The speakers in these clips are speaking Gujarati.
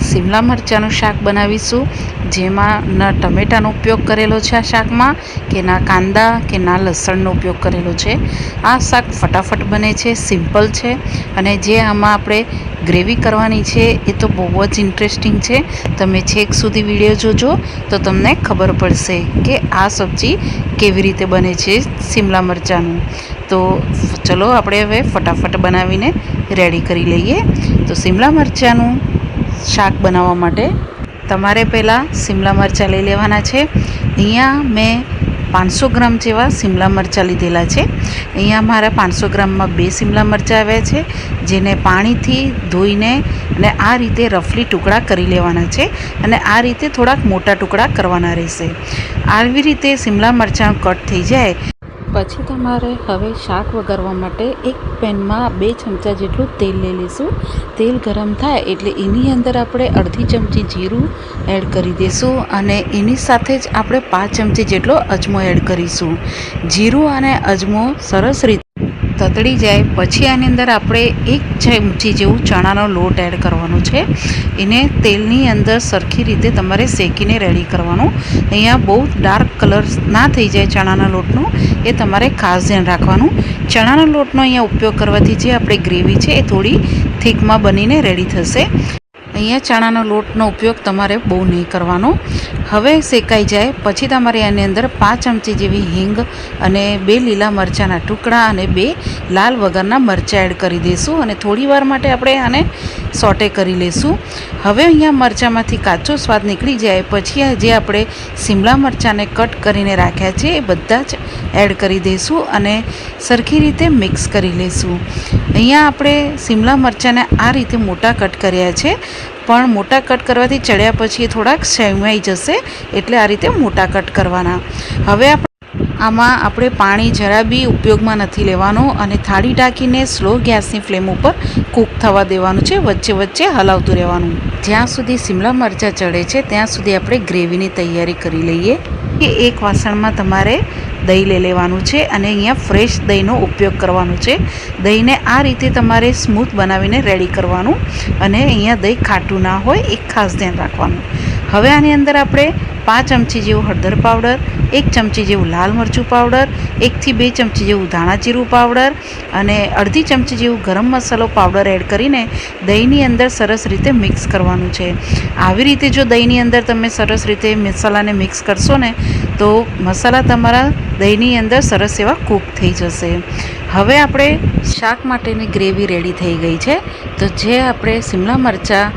શિમલા મરચાંનું શાક બનાવીશું, જેમાં ન ટમેટાનો ઉપયોગ કરેલો છે આ શાકમાં, કે ના કાંદા, કે ના લસણનો ઉપયોગ કરેલો છે. આ શાક ફટાફટ બને છે, સિમ્પલ છે, અને જે આમાં આપણે ગ્રેવી કરવાની છે, એ તો બહુ જ ઇન્ટરેસ્ટિંગ છે. તમે છેક સુધી વીડિયો જોજો, તો તમને ખબર પડશે કે આ સબ્જી કેવી રીતે બને છે શિમલા મરચાંનું. તો ચલો, આપણે હવે ફટાફટ બનાવીને રેડી કરી લઈએ. તો શિમલા મરચાંનું શાક બનાવવા માટે. તમારે પહેલાં શિમલા મરચાં લઈ લેવાના છે. અહીંયા મેં પાંચસો ગ્રામ જેવા શિમલા મરચાં લીધેલા છે. અહીંયા મારા પાંચસો ગ્રામમાં બે શિમલા મરચાં આવ્યા છે, જેને પાણીથી ધોઈને અને આ રીતે રફલી ટુકડા કરી લેવાના છે અને આ રીતે થોડાક મોટા ટુકડા કરવાના રહેશે. આવી રીતે શિમલા મરચાં કટ થઈ જાય પછી તમારે હવે શાક વઘારવા માટે એક પેનમાં બે ચમચા જેટલું તેલ લઈ લઈશું. તેલ ગરમ થાય એટલે એની અંદર આપણે અડધી ચમચી જીરું એડ કરી દઈશું અને એની સાથે જ આપણે પાંચ ચમચી જેટલો અજમો એડ કરીશું. જીરું અને અજમો સરસ રીતે તતડી જાય, પછી આની અંદર આપણે એક ચમચી જેવું ચણાનો લોટ એડ કરવાનો છે. એને તેલની અંદર સરખી રીતે તમારે શેકીને રેડી કરવાનું. અહીંયા બહુ ડાર્ક કલર ના થઈ જાય ચણાના લોટનું, એ તમારે ખાસ ધ્યાન રાખવાનું. ચણાના લોટનો અહીંયા ઉપયોગ કરવાથી જે આપણે ગ્રેવી છે એ થોડી થીકમાં બનીને રેડી થશે. અહીંયા ચણાનો લોટનો ઉપયોગ તમારે બહુ નહીં કરવાનો. હવે શેકાઈ જાય, પછી તમારે આની અંદર પાંચ ચમચી જેવી હિંગ અને બે લીલા મરચાંના ટુકડા અને બે લાલ વગરના મરચાં એડ કરી દઈશું અને થોડી વાર માટે આપણે આને સોટે કરી લઈશું હવે અહીંયા મરચાંમાંથી કાચો સ્વાદ નીકળી જાય, પછી જે આપણે શિમલા મરચાંને કટ કરીને રાખ્યા છે એ બધા જ એડ કરી દઈશું અને સરખી રીતે મિક્સ કરી લઈશું અહીંયા આપણે શિમલા મરચાંને આ રીતે મોટા કટ કર્યા છે. પણ મોટા કટ કરવાથી ચડ્યા પછી થોડાક સેમાઈ જશે એટલે આ રીતે મોટા કટ કરવાના. હવે આપણે આમાં આપણે પાણી જરા બી ઉપયોગમાં નથી લેવાનું અને થાળી ઢાંકીને સ્લો ગેસની ફ્લેમ ઉપર કૂક થવા દેવાનું છે, વચ્ચે વચ્ચે હલાવતું રહેવાનું. જ્યાં સુધી શિમલા મરચાં ચડે છે, ત્યાં સુધી આપણે ગ્રેવીની તૈયારી કરી લઈએ. કે એક વાસણમાં તમારે દહીં લઈ લેવાનું છે અને અહીંયા ફ્રેશ દહીંનો ઉપયોગ કરવાનો છે. દહીંને આ રીતે તમારે સ્મૂથ બનાવીને રેડી કરવાનું અને અહીંયા દહીં ખાટું ના હોય એ ખાસ ધ્યાન રાખવાનું. હવે આની અંદર આપણે પાંચ ચમચી જેવું હળદર પાવડર એક ચમચી જેવું લાલ મરચું પાવડર, એકથી બે ચમચી જેવું ધાણા જીરું પાવડર અને અડધી ચમચી જેવું ગરમ મસાલો પાવડર એડ કરીને દહીંની અંદર સરસ રીતે મિક્સ કરવાનું છે. આવી રીતે જો દહીંની અંદર તમે સરસ રીતે મસાલાને મિક્સ કરશો ને, તો મસાલા તમારા દહીંની અંદર સરસ એવા કૂક થઈ જશે. હવે આપણે શાક માટેની ગ્રેવી રેડી થઈ ગઈ છે. તો જે આપણે શિમલા મરચાં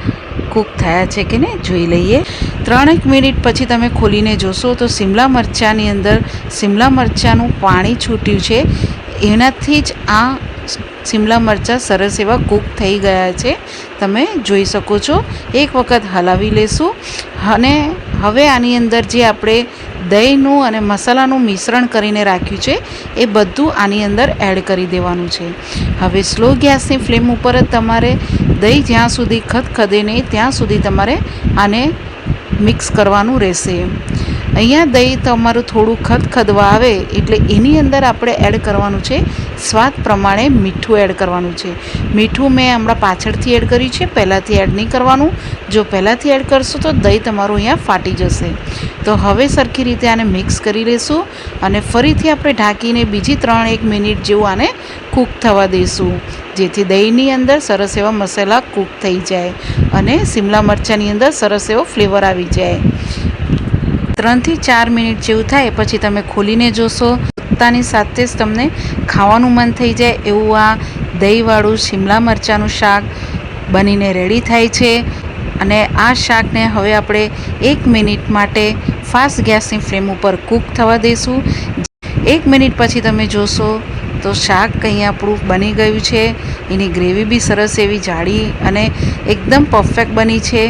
કૂક થયા છે કે ને જોઈ લઈએ. ત્રણેક મિનિટ પછી તમે ખોલીને જોશો તો શિમલા મરચાંની અંદર શિમલા મરચાંનું પાણી છૂટ્યું છે. એનાથી જ આ શિમલા મરચાં સરસ એવા કૂક થઈ ગયા છે. તમે જોઈ શકો છો. એક વખત હલાવી લેશું. અને હવે આની અંદર જે આપણે દહીંનું અને મસાલાનું મિશ્રણ કરીને રાખ્યું છે, એ બધું આની અંદર એડ કરી દેવાનું છે. હવે સ્લો ગેસની ફ્લેમ ઉપર જ તમારે દહીં જ્યાં સુધી ખદખદે નહીં, ત્યાં સુધી તમારે આને મિક્સ કરવાનું રહેશે. અહીંયા દહીં તમારું થોડું ખદખદવા આવે, એટલે એની અંદર આપણે એડ કરવાનું છે સ્વાદ પ્રમાણે મીઠું એડ કરવાનું છે. મીઠું મેં હમણાં પાછળથી એડ કર્યું છે, પહેલાંથી એડ નહીં કરવાનું. જો પહેલાંથી એડ કરશો તો દહીં તમારું અહીંયા ફાટી જશે. તો હવે સરખી રીતે આને મિક્સ કરી લઈશું અને ફરીથી આપણે ઢાંકીને બીજી ત્રણ એક મિનિટ જેવું આને કૂક થવા દઈશું જેથી દહીંની અંદર સરસ એવા મસાલા કૂક થઈ જાય અને શિમલા મરચાંની અંદર સરસ એવો ફ્લેવર આવી જાય. ત્રણથી ચાર મિનિટ જેવું થાય પછી તમે ખોલીને જોશો. પોતાની સાથે જ તમને ખાવાનું મન થઈ જાય એવું આ દહીંવાળું શિમલા મરચાંનું શાક બનીને રેડી થાય છે. અને આ શાકને હવે આપણે એક મિનિટ માટે ફાસ્ટ ગેસની ફ્લેમ ઉપર કૂક થવા દઈશું. એક મિનિટ પછી તમે જોશો તો શાક કંઈ આપણું બની ગયું છે. એની ગ્રેવી બી સરસ એવી જાડી અને એકદમ પરફેક્ટ બની છે.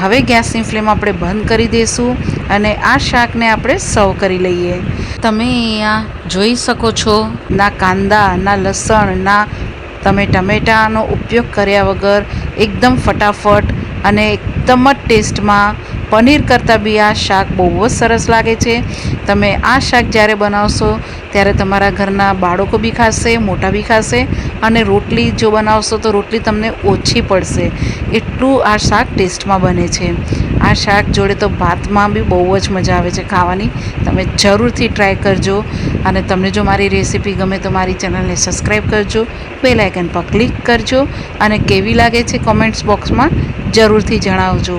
હવે ગેસની ફ્લેમ આપણે બંધ કરી દઈશું અને આ શાકને આપણે સર્વ કરી લઈએ. તમે અહીંયા જોઈ શકો છો, ના કાંદા, ના લસણ, ના તમે ટમેટાનો ઉપયોગ કર્યા વગર એકદમ ફટાફટ અને એકદમ જ ટેસ્ટમાં પનીર કરતાં બી આ શાક બહુ જ સરસ લાગે છે. તમે આ શાક જ્યારે બનાવશો, ત્યારે તમારા ઘરના બાળકો બી ખાશે, મોટા બી ખાશે અને રોટલી જો બનાવશો તો રોટલી તમને ઓછી પડશે. એટલું આ શાક ટેસ્ટમાં બને છે. આ શાક જોડે તો ભાતમાં બી બહુ જ મજા આવે છે ખાવાની. તમે જરૂરથી ટ્રાય કરજો અને તમને જો મારી રેસીપી ગમે તો મારી ચેનલને સબસ્ક્રાઈબ કરજો, બેલ આઇકન પર ક્લિક કરજો અને કેવી લાગે છે કોમેન્ટ્સ બોક્સમાં જરૂરથી જણાવજો.